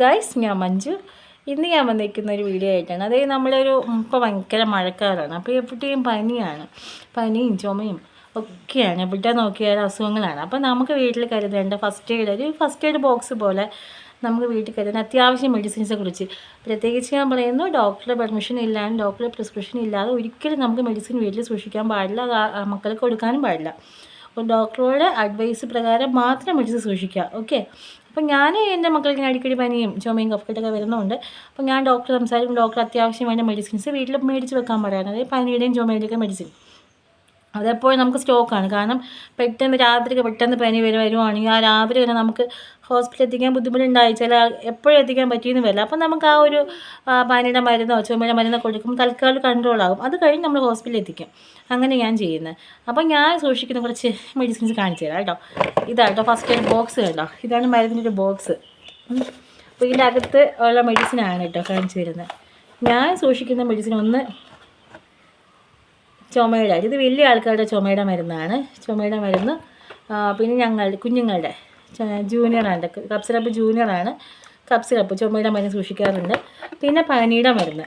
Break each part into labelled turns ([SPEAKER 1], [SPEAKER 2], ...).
[SPEAKER 1] Guys ഞാൻ മഞ്ജു. ഇന്ന് ഞാൻ വന്നിരിക്കുന്ന ഒരു വീഡിയോ ആയിട്ടാണ്. അതായത് നമ്മളൊരു ഇപ്പോൾ ഭയങ്കര മഴക്കാലമാണ് അപ്പോൾ എപ്പോഴത്തെയും പനിയാണ്. പനിയും ചുമയും ഒക്കെയാണ്. എപ്പോഴത്തെ നോക്കിയാൽ അസുഖങ്ങളാണ്. അപ്പോൾ നമുക്ക് വീട്ടിൽ കരുതേണ്ട ഫസ്റ്റ് എയ്ഡ് ഒരു ഫസ്റ്റ് എയ്ഡ് ബോക്സ് പോലെ നമുക്ക് വീട്ടിൽ കരുതുന്ന അത്യാവശ്യം മെഡിസിൻസെ കുറിച്ച്. പ്രത്യേകിച്ച് ഞാൻ പറയുന്നു ഡോക്ടറുടെ പെർമിഷൻ ഇല്ലാണ്ട് ഡോക്ടറുടെ പ്രിസ്ക്രിപ്ഷൻ ഇല്ലാതെ ഒരിക്കലും നമുക്ക് മെഡിസിൻ വീട്ടിൽ സൂക്ഷിക്കാൻ പാടില്ല. മക്കൾക്ക് കൊടുക്കാനും പാടില്ല. അപ്പോൾ ഡോക്ടറുടെ അഡ്വൈസ് പ്രകാരം മാത്രം മെഡിസിൻ സൂക്ഷിക്കുക ഓക്കെ അപ്പം ഞാൻ എന്റെ മക്കൾക്ക് അടിക്കടി പനിയും ചുമയും കഫക്കെട്ടൊക്കെ വരുന്നുണ്ട്. അപ്പോൾ ഞാൻ ഡോക്ടർ സംസാരിക്കും ഡോക്ടർ അത്യാവശ്യം വേണ്ട മെഡിസിൻസ് വീട്ടിൽ മേടിച്ച് വെക്കാൻ പറയാറ് അതായത് പനിയുടെയും ചുമയുടെയൊക്കെ മെഡിസിൻ അതെപ്പോഴും നമുക്ക് സ്റ്റോക്കാണ് കാരണം പെട്ടെന്ന് രാത്രി പെട്ടെന്ന് പനി വരെ വരുവാണെങ്കിൽ ആ രാത്രി തന്നെ നമുക്ക് ഹോസ്പിറ്റലിൽ എത്തിക്കാൻ ബുദ്ധിമുട്ടുണ്ടായി. ചില എപ്പോഴും എത്തിക്കാൻ പറ്റിയെന്ന് വരില്ല. അപ്പം നമുക്ക് ആ ഒരു പനിയുടെ മരുന്നോ ചുമയുടെ മരുന്നോ കൊടുക്കുമ്പോൾ തൽക്കാലം കൺട്രോൾ ആകും. അത് കഴിഞ്ഞ് നമ്മൾ ഹോസ്പിറ്റലിൽ എത്തിക്കും. അങ്ങനെ ഞാൻ ചെയ്യുന്നത് അപ്പം ഞാൻ സൂക്ഷിക്കുന്ന കുറച്ച് മെഡിസിൻസ് കാണിച്ചു തരാം കേട്ടോ. ഇതാട്ടോ ഫസ്റ്റ് ഒരു ബോക്സ് കേട്ടോ. ഇതാണ് മരുന്നിന്റെ ബോക്സ് അപ്പോൾ ഇതിന്റെ അകത്ത് ഉള്ള മെഡിസിനാണ് കേട്ടോ കാണിച്ചു തരുന്നത് ഞാൻ സൂക്ഷിക്കുന്ന മെഡിസിൻ ഒന്ന് ചുമയുടെ ഇത് വലിയ ആൾക്കാരുടെ ചുമയുടെ മരുന്നാണ്. ചുമയുടെ മരുന്ന് പിന്നെ ഞങ്ങളുടെ കുഞ്ഞുങ്ങളുടെ ജൂനിയറാണ് കപ്പ് സിറപ്പ് ജൂനിയറാണ്. കപ്പ് സിറപ്പ് ചുമയുടെ മരുന്ന് സൂക്ഷിക്കാറുണ്ട്. പിന്നെ പനിയുടെ മരുന്ന്.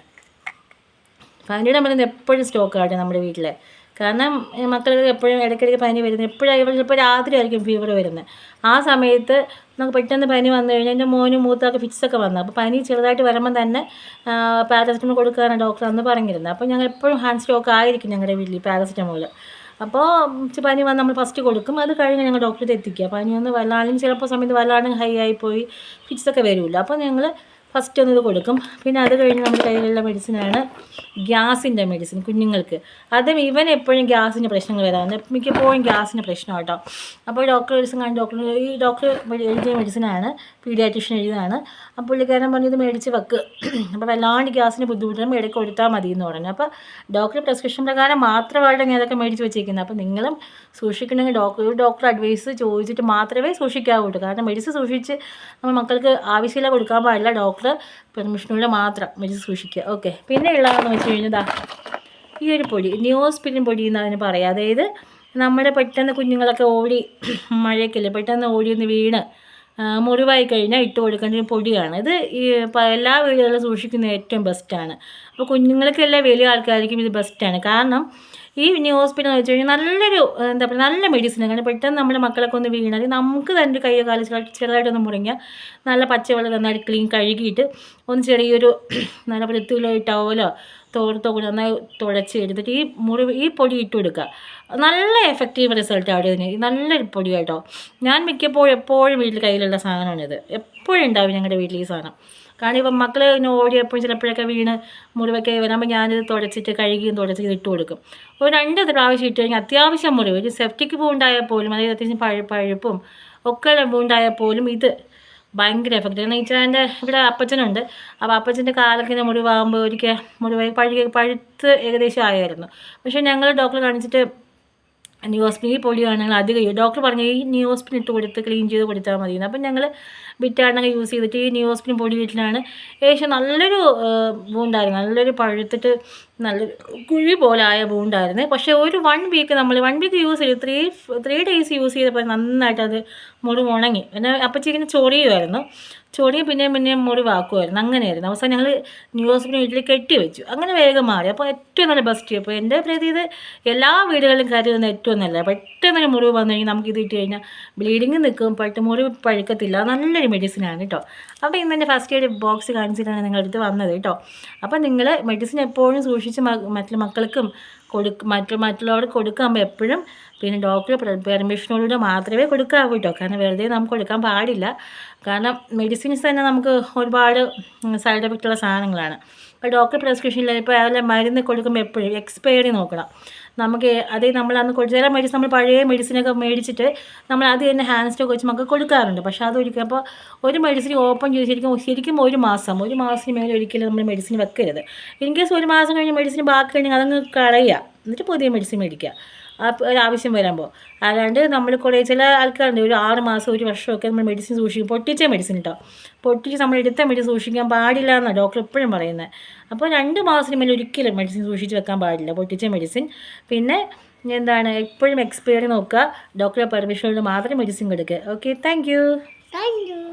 [SPEAKER 1] പനിയുടെ മരുന്ന് എപ്പോഴും സ്റ്റോക്കാണ് നമ്മുടെ വീട്ടിൽ കാരണം മക്കൾക്ക് എപ്പോഴും ഇടയ്ക്കിടയ്ക്ക് പനി വരുന്നത്. എപ്പോഴും ചിലപ്പോൾ രാത്രി ആയിരിക്കും ഫീവർ വരുന്നത്. ആ സമയത്ത് നമുക്ക് പെട്ടെന്ന് പനി വന്നു കഴിഞ്ഞാൽ എന്റെ മോനും മൂത്തൊക്കെ ഫിറ്റ്സൊക്കെ വന്നു. അപ്പോൾ പനി ചെറുതായിട്ട് വരുമ്പോൾ തന്നെ പാരസെറ്റമോൾ കൊടുക്കാനാണ് ഡോക്ടർ അന്ന് പറഞ്ഞിരുന്നത്. അപ്പോൾ ഞങ്ങൾ എപ്പോഴും ഹാൻഡ് സ്റ്റോക്ക് ആയിരിക്കും ഞങ്ങളുടെ വീട്ടിൽ പാരസെറ്റമോൾ അപ്പോൾ പനി വന്ന് നമ്മൾ ഫസ്റ്റ് കൊടുക്കും. അത് കഴിഞ്ഞ് ഞങ്ങൾ ഡോക്ടറെ എത്തിക്കുക. പനി ഒന്ന് വല്ലാണ്ടും ചിലപ്പോൾ സമയത്ത് വല്ലാണ്ടും ഹൈ ആയിപ്പോയി ഫിറ്റ്സൊക്കെ വരുമല്ലോ അപ്പോൾ ഞങ്ങൾ ഫസ്റ്റ് ഒന്ന് ഇത് കൊടുക്കും. പിന്നെ അത് കഴിഞ്ഞ് നമ്മുടെ കയ്യിലുള്ള മെഡിസിനാണ് ഗ്യാസിന്റെ മെഡിസിൻ കുഞ്ഞുങ്ങൾക്ക്. അതും ഇവൻ എപ്പോഴും ഗ്യാസിന്റെ പ്രശ്നങ്ങൾ വരാറുണ്ട്. മിക്കപ്പോഴും ഗ്യാസിന്റെ പ്രശ്നം കേട്ടോ അപ്പോൾ ഡോക്ടർ ഒരു ദിവസം കണ്ട് ഡോക്ടർ ഈ ഡോക്ടർ എഴുതിയ മെഡിസിനാണ് പീഡിയാട്രീഷ്യൻ എഴുതിയതാണ്. അപ്പോൾ പുള്ളിക്കാരൻ പറഞ്ഞത് മേടിച്ച് വെക്ക്. അപ്പോൾ വല്ലാണ്ട് ഗ്യാസിന് ബുദ്ധിമുട്ടും. ഇടയ്ക്ക് കൊടുത്താൽ മതി എന്ന് പറഞ്ഞു. അപ്പോൾ ഡോക്ടർ പ്രിസ്ക്രിപ്ഷൻ പ്രകാരം മാത്രമായിട്ട് ഞാൻ അതൊക്കെ മേടിച്ച് വെച്ചേക്കുന്നത് അപ്പോൾ നിങ്ങളും സൂക്ഷിക്കണമെങ്കിൽ ഡോക്ടർ ഡോക്ടർ അഡ്വൈസ് ചോദിച്ചിട്ട് മാത്രമേ സൂക്ഷിക്കാവൂ കാരണം മെഡിസിൻ സൂക്ഷിച്ച് നമ്മൾ മക്കൾക്ക് ആവശ്യമില്ല കൊടുക്കാൻ പാടില്ല. ഡോക്ടർ പെർമിഷനോടെ മാത്രം വെച്ച് സൂക്ഷിക്കുക. ഓക്കെ. പിന്നെ ഉള്ളതെന്ന് വെച്ച് കഴിഞ്ഞാൽ ഈ ഒരു പൊടി ന്യൂസ്പിരിൻ പൊടി എന്ന് അതിന് പറയാം അതായത് നമ്മുടെ പെട്ടെന്ന് കുഞ്ഞുങ്ങളൊക്കെ ഓടി മഴയ്ക്കല്ലേ പെട്ടെന്ന് ഓടി ഒന്ന് വീണ് മുറിവായി കഴിഞ്ഞാൽ ഇട്ട് കൊടുക്കേണ്ട പൊടിയാണ്. ഇത് എല്ലാ വീടുകളിലും സൂക്ഷിക്കുന്ന ഏറ്റവും ബെസ്റ്റാണ് അപ്പോൾ കുഞ്ഞുങ്ങൾക്കെല്ലാം വലിയ ആൾക്കാർക്കും ഇത് ബെസ്റ്റാണ് കാരണം ഈ ന്യൂ ഹോസ്പിറ്റൽ എന്ന് വെച്ച് കഴിഞ്ഞാൽ നല്ലൊരു എന്താ പറയുക നല്ല മെഡിസിൻ കാരണം പെട്ടെന്ന് നമ്മുടെ മക്കളൊക്കെ ഒന്ന് വീണാൽ നമുക്ക് തന്നെ കൈയോ കാലം ചെറുതായിട്ട് ചെറുതായിട്ടൊന്ന് മുറിഞ്ഞാൽ നല്ല പച്ചവെള്ളം നന്നായിട്ട് ക്ലീൻ കഴുകിയിട്ട് ഒന്ന് ചെറിയൊരു നല്ല വൃത്തിയുള്ള ടവലോ നന്നായി തുഴച്ച് എടുത്തിട്ട് ഈ മുറിവ് ഈ പൊടി ഇട്ട് കൊടുക്കുക. നല്ല എഫക്റ്റീവ് റിസൾട്ട് അവിടെ ഇതിന്. നല്ലൊരു പൊടി കേട്ടോ. ഞാൻ മിക്കപ്പോഴും എപ്പോഴും വീട്ടിൽ കയ്യിലുള്ള സാധനമാണിത് എപ്പോഴും ഉണ്ടാവും ഞങ്ങളുടെ വീട്ടിൽ ഈ സാധനം. കാരണം ഇപ്പം മക്കൾ ഇങ്ങനെ ഓടിയപ്പോൾ ചിലപ്പോഴൊക്കെ വീണ് മുറിവൊക്കെ വരുമ്പോൾ ഞാനിത് തുടച്ചിട്ട് കഴുകിയും തുടച്ചിട്ട് ഇട്ട് കൊടുക്കും. ഒരു രണ്ട് പ്രാവശ്യം ഇട്ട് കഴിഞ്ഞാൽ അത്യാവശ്യം മുറിവ്. ഒരു സെഫ്റ്റിക്ക് പൂണ്ടായാൽ പോലും അതായത് അത്യാവശ്യം പഴ പഴുപ്പും ഒക്കെ പൂണ്ടായാൽ പോലും ഇത് ഭയങ്കര എഫക്റ്റ് കാരണം വെച്ചാൽ എന്റെ ഇവിടെ അപ്പച്ചനുണ്ട്. അപ്പോൾ അപ്പച്ചന്റെ കാലൊക്കെ മുറിവാകുമ്പോൾ ഒരിക്കൽ മുറിവായി പഴുകി പഴുത്ത് ഏകദേശം ആയായിരുന്നു. പക്ഷേ ഞങ്ങൾ ഡോക്ടറെ കാണിച്ചിട്ട് ന്യൂസ്പിൻ ഈ പൊടിയാണ് ഞങ്ങൾ അധികം ഡോക്ടർ പറഞ്ഞു ഈ ന്യൂസ്പിൻ ഇട്ട് കൊടുത്ത് ക്ലീൻ ചെയ്ത് കൊടുത്താൽ മതി അപ്പം ഞങ്ങൾ ബിറ്റാണൊക്കെ യൂസ് ചെയ്തിട്ട് ഈ ന്യൂസ്പിൻ പൊടി വീട്ടിലാണ്. ഏകദേശം നല്ലൊരു വൂണ്ടായിരുന്നു നല്ലൊരു പഴുത്തിട്ട് നല്ലൊരു കുഴി പോലെ ആയ വൂണ്ടായിരുന്നു പക്ഷേ ഒരു വൺ വീക്ക് നമ്മൾ വൺ വീക്ക് യൂസ് ചെയ്തു ത്രീ ത്രീ ഡേയ്സ് യൂസ് ചെയ്തപ്പോൾ നന്നായിട്ട് അത് മുറിവ് ഉണങ്ങി. പിന്നെ അപ്പച്ചി ഇങ്ങനെ ചൊറിയുമായിരുന്നു. ചൊറിയും പിന്നെയും പിന്നെയും മുറിവാക്കുമായിരുന്നു അങ്ങനെയായിരുന്നു. അവസാനം ഞങ്ങൾ ന്യൂസിന് വീട്ടിൽ കെട്ടി വെച്ചു. അങ്ങനെ വേഗം മാറി. അപ്പോൾ ഏറ്റവും നല്ല ബെസ്റ്റ് അപ്പോൾ എന്റെ പ്രതി ഇത് എല്ലാ വീടുകളിലും കരുതുന്ന ഏറ്റവും നല്ല പെട്ടെന്ന് ഒരു മുറിവ് വന്നു കഴിഞ്ഞാൽ നമുക്ക് ഇത് ഇട്ട് കഴിഞ്ഞാൽ ബ്ലീഡിങ് നിൽക്കും. പെട്ടെന്ന് മുറിവ് പഴുക്കത്തില്ല. നല്ലൊരു മെഡിസിനാണ് കേട്ടോ. അപ്പോൾ ഇന്ന് എന്റെ ഫസ്റ്റ് എയ്ഡ് ബോക്സ് കാണിച്ചിട്ടാണ് നിങ്ങളുടെ അടുത്ത് വന്നത് കേട്ടോ. അപ്പോൾ നിങ്ങൾ മെഡിസിൻ എപ്പോഴും സൂക്ഷിച്ച് മ- മറ്റു മക്കൾക്കും കൊടുക്ക മറ്റു മറ്റുള്ളവർക്ക് കൊടുക്കുമ്പോൾ എപ്പോഴും പിന്നെ ഡോക്ടർ പെർമിഷനോടുകൂടെ മാത്രമേ കൊടുക്കാവൂ കേട്ടോ കാരണം വെറുതെ നമുക്ക് കൊടുക്കാൻ പാടില്ല. കാരണം മെഡിസിൻസ് തന്നെ നമുക്ക് ഒരുപാട് സൈഡ് എഫക്റ്റ് ഉള്ള സാധനങ്ങളാണ്. അപ്പോൾ ഡോക്ടർ പ്രിസ്ക്രിപ്ഷനിൽ ഇപ്പോൾ അതിലെ മരുന്ന് കൊടുക്കുമ്പോൾ എപ്പോഴും എക്സ്പയറി നോക്കണം. നമുക്ക് അതേ നമ്മൾ അന്ന് ചില മെഡിസിൻ നമ്മൾ പഴയ മെഡിസിനൊക്കെ മേടിച്ചിട്ട് നമ്മൾ അത് തന്നെ ഹാൻഡ് സ്റ്റോക്ക് വെച്ച് നമുക്ക് കൊടുക്കാറുണ്ട്. പക്ഷേ അതൊരിക്കലും അപ്പോൾ ഒരു മെഡിസിൻ ഓപ്പൺ ചെയ്ത് ശരിക്കും ശരിക്കും ഒരു മാസം ഒരു മാസത്തിന് മേലെ ഒരിക്കലും നമ്മൾ മെഡിസിൻ വെക്കരുത്. ഇൻ കേസ് ഒരു മാസം കഴിഞ്ഞ് മെഡിസിൻ ബാക്കി കഴിഞ്ഞാൽ അതങ്ങ് കളയുക. എന്നിട്ട് പുതിയ മെഡിസിൻ മേടിക്കുക. ആ വരാൻ ഒരു ആവശ്യം വരുമ്പോൾ അല്ലാണ്ട് നമ്മൾ കുറേ ചില ആൾക്കാരുണ്ട് ഒരു ആറ് മാസം ഒരു വർഷമൊക്കെ നമ്മൾ മെഡിസിൻ സൂക്ഷിക്കും. പൊട്ടിച്ച മെഡിസിൻ കേട്ടോ പൊട്ടിച്ച് നമ്മൾ എടുത്ത മെഡിസിൻ സൂക്ഷിക്കാൻ പാടില്ല എന്നാണ് ഡോക്ടർ എപ്പോഴും പറയുന്നത് അപ്പോൾ രണ്ട് മാസത്തിന് മേലെ ഒരിക്കലും മെഡിസിൻ സൂക്ഷിച്ച് വെക്കാൻ പാടില്ല പൊട്ടിച്ച മെഡിസിൻ പിന്നെ എന്താണ് എപ്പോഴും എക്സ്പയറി നോക്കുക. ഡോക്ടറെ പെർമിഷനോട് മാത്രം മെഡിസിൻ കൊടുക്കുക okay thank you
[SPEAKER 2] thank you.